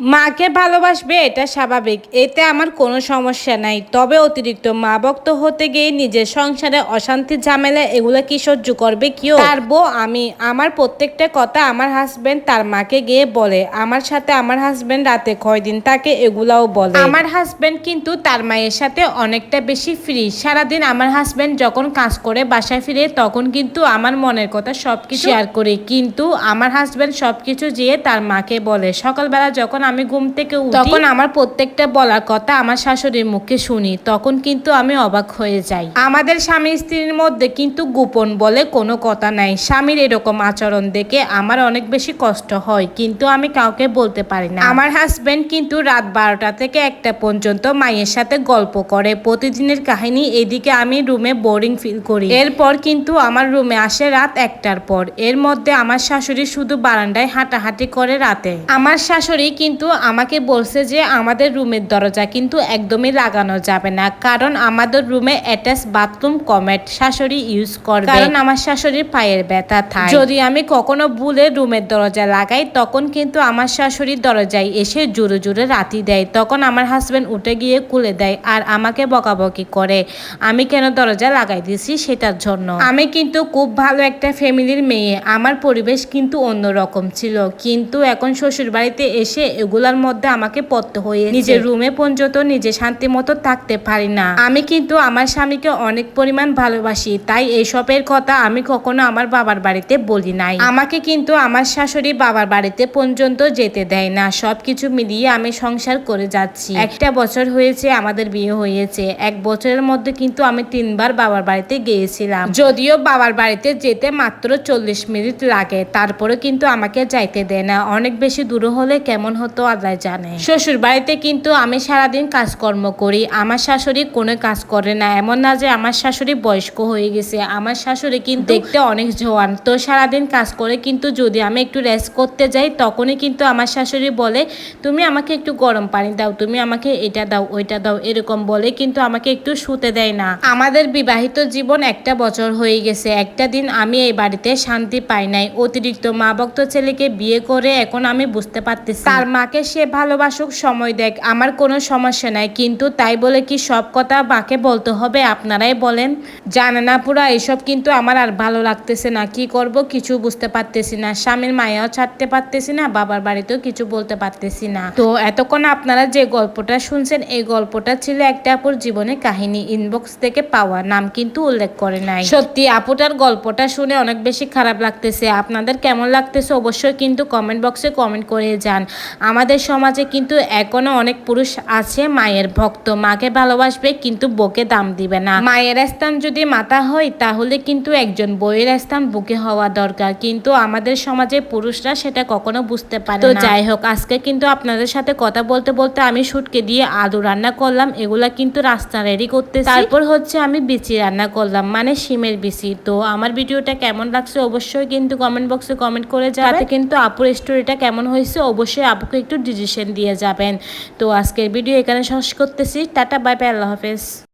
মাকে ভালোবাসবে এটা স্বাভাবিক। এতে আমার কোনো সমস্যা নাই। তবে অতিরিক্ত মা ভক্ত হতে গিয়ে নিজের সংসারে অশান্তি ঝামেলা এগুলো কি সহ্য করবে কেউ? পারব আমি আমার প্রত্যেকটা কথা আমার হাজবেন্ড তার মাকে গিয়ে বলে। আমার সাথে আমার হাজব্যান্ড রাতে কয়দিন তাকে এগুলাও বলে। আমার হাজবেন্ড কিন্তু তার মায়ের সাথে অনেকটা বেশি ফ্রি সারাদিন আমার হাজব্যান্ড যখন কাজ করে বাসায় ফিরে তখন কিন্তু আমার মনের কথা সবকিছু শেয়ার করি। কিন্তু আমার হাজবেন্ড সবকিছু যেয়ে তার মাকে বলে। সকালবেলা যখন আমি ঘুম থেকে উঠি তখন আমার প্রত্যেকটা বলার কথা আমার শাশুড়ির মুখে শুনি তখন কিন্তু আমি অবাক হয়ে যাই। আমাদের স্বামী স্ত্রীর মধ্যে কিন্তু গোপন বলে কোনো কথা নাই। স্বামীর এরকম আচরণ দেখে আমার অনেক বেশি কষ্ট হয় কিন্তু আমি কাউকে বলতে পারি না। আমার হাজবেন্ড কিন্তু রাত বারোটা থেকে একটা পর্যন্ত মায়ের সাথে গল্প করে। প্রতিদিনের কাহিনী এদিকে আমি রুমে বোরিং ফিল করি। এরপর কিন্তু আমার রুমে আসে রাত একটার পর। এর মধ্যে আমার শাশুড়ি শুধু বারান্দায় হাঁটাহাঁটি করে রাতে। আমার শাশুড়ি কিন্তু আমাকে বলছে যে আমাদের রুমের দরজা কিন্তু একদমই লাগানো যাবে না। কারণ আমাদের রুমে অ্যাটাচ বাথরুম কমেট শাশুড়ি ইউজ করবে। কারণ আমার শাশুড়ির পায়ের ব্যথা থাকে যদি আমি কখনো ভুলে রুমের দরজা লাগাই তখন কিন্তু আমার শাশুড়ির দরজায় এসে জোরে জোরে রাতি দেয়। তখন আমার হাজব্যান্ড উঠে গিয়ে খুলে দেয় আর আমাকে বকাবকি করে। আমি কেন দরজা লাগাই দিয়েছি সেটার জন্য। আমি কিন্তু খুব ভালো একটা ফ্যামিলির মেয়ে। আমার পরিবেশ কিন্তু অন্যরকম ছিল। কিন্তু এখন শ্বশুর বাড়িতে এসে এগুলার মধ্যে আমাকে পড়তে হয়ে নিজের রুমে পর্যন্ত নিজে শান্তি মতো থাকতে পারি না। আমি কিন্তু আমার স্বামীকে অনেক পরিমাণ ভালোবাসি, তাই এইসবের কথা আমি কখনো আমার বাবার বাড়িতে বলি নাই। আমাকে কিন্তু আমার শাশুড়ি বাবার বাড়িতে পর্যন্ত যেতে দেয় না। সবকিছু মিলিয়ে আমি সংসার করে যাচ্ছি। একটা বছর হয়েছে আমাদের বিয়ে হয়েছে। এক বছরের মধ্যে কিন্তু আমি তিনবার বাবার বাড়িতে গিয়েছিলাম। যদিও বাবার বাড়িতে যেতে মাত্র চল্লিশ মিনিট লাগে তারপরে কিন্তু আমাকে যাইতে দেয় না। অনেক বেশি দূর হলে কেমন হতো? আল্লাহ জানে। শ্বশুর বাড়িতে কিন্তু আমি সারাদিন কাজকর্ম করি, আমার শাশুড়ি কোনো কাজ করে না। এমন না যে আমার শাশুড়ি বয়স্ক হয়ে গেছে, আমার শাশুড়ি কিন্তু দেখতে অনেক জোয়ান। তো সারাদিন কাজ করে কিন্তু যদি আমি একটু রেস্ট করতে যাই, তখনই কিন্তু আমার শাশুড়ি বলে, তুমি আমাকে একটু গরম পানি দাও, তুমি আমাকে এটা দাও, ওইটা দাও। এরকম বলে কিন্তু আমাকে একটু শুতে দেয় না। আমাদের বিবাহিত জীবন একটা বছর হয়ে গেছে। একটা দিন আমি এই বাড়িতে শান্তি পাই নাই। অতিরিক্ত মা ভক্ত ছেলেকে বিয়ে করে এখন আমি বুঝতে পারতেছি তার মাকে সে ভালোবাসুক, সময় দেখ। আমার কোনো সমস্যা নাই, কিন্তু তাই বলে কি সব কথা মাকে বলতে হবে? আপনারাই বলেন। জানে না পুরা, এসব কিন্তু আমার আর ভালো লাগতেছে না। কি করব? কিছু বুঝতে পারতেছি না। স্বামীর মায়াও ছাড়তে পারতেছি না, বাবার বাড়িতেও কিছু বলতে পারতেছি না। তো এতক্ষণ আপনারা যে গল্পটা শুনছেন, এই গল্পটা ছিল একটা আপুর জীবনে কাহিনী। ইনবক্স থেকে পাওয়া, নাম কিন্তু উল্লেখ করে নাই। সত্যি, আপুটার গল্পটা শুনে অনেক বেশি খারাপ লাগতেছে। আপনাদের কেমন লাগতেছে অবশ্যই কিন্তু কমেন্ট বক্সে কমেন্ট করে যান। আমাদের সমাজে কিন্তু এখনও অনেক পুরুষ আছে মায়ের ভক্ত। মাকে ভালোবাসবে কিন্তু বকে দাম দিবে না। মায়ের স্থান যদি মাতা হয় তাহলে কিন্তু একজন বইয়ের স্থান বুকে হওয়া দরকার। কিন্তু আমাদের সমাজে পুরুষরা সেটা কখনো বুঝতে পারে তো যাই হোক আজকে কিন্তু আপনাদের সাথে কথা বলতে বলতে আমি শুটকে দিয়ে আলু রান্না করলাম। এগুলা কিন্তু রাস্তা রেডি করতে তারপর হচ্ছে আমি বিচি রান্না করলাম মানে শিমের বিচি। তো আমার ভিডিওটা কেমন লাগছে অবশ্যই কিন্তু কমেন্ট বক্সে কমেন্ট করে যাবে। কিন্তু আপুর স্টোরিটা কেমন হয়েছে অবশ্যই আপুকে একটু ডিসিশন দিয়ে যাবেন। তো আজকের ভিডিও এখানে শেষ করতেছি। টাটা বাই বাই আল্লাহ হাফেজ।